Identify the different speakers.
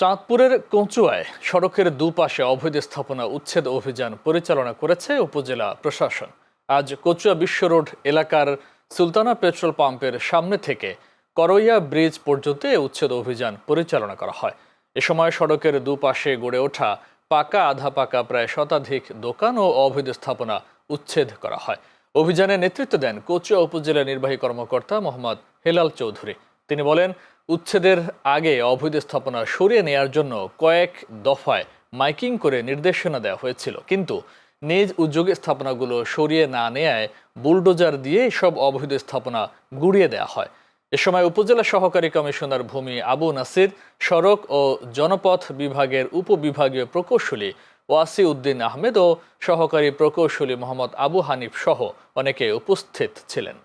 Speaker 1: চাঁদপুরের কচুয়ায় সড়কের দুপাশে অবৈধ স্থাপনা উচ্ছেদ অভিযান পরিচালনা করেছে উপজেলা প্রশাসন। আজ কচুয়া বিশ্ব রোড এলাকার সুলতানা পেট্রোল পাম্পের সামনে থেকে করইয়া ব্রিজ পর্যন্ত উচ্ছেদ অভিযান পরিচালনা করা হয়। এ সময় সড়কের দুপাশে গড়ে ওঠা পাকা আধা পাকা প্রায় শতাধিক দোকান ও অবৈধ স্থাপনা উচ্ছেদ করা হয়। অভিযানে নেতৃত্ব দেন কচুয়া উপজেলা নির্বাহী কর্মকর্তা মোহাম্মদ হেলাল চৌধুরী। তিনি বলেন উচ্ছেদের আগে অবৈধ স্থাপনা সরিয়ে নেয়ার জন্য কয়েক দফায় মাইকিং করে নির্দেশনা দেওয়া হয়েছিল। কিন্তু নিজ উদ্যোগে স্থাপনাগুলো সরিয়ে না নেয়ায় বুলডোজার দিয়ে সব অবৈধ স্থাপনা গুড়িয়ে দেওয়া হয়। এ সময় উপজেলা সহকারী কমিশনার ভূমি আবু নাসির, সড়ক ও জনপথ বিভাগের উপবিভাগীয় প্রকৌশলী ওয়াসি উদ্দিন আহমেদ ও সহকারী প্রকৌশলী মোহাম্মদ আবু হানিফ সহ অনেকে উপস্থিত ছিলেন।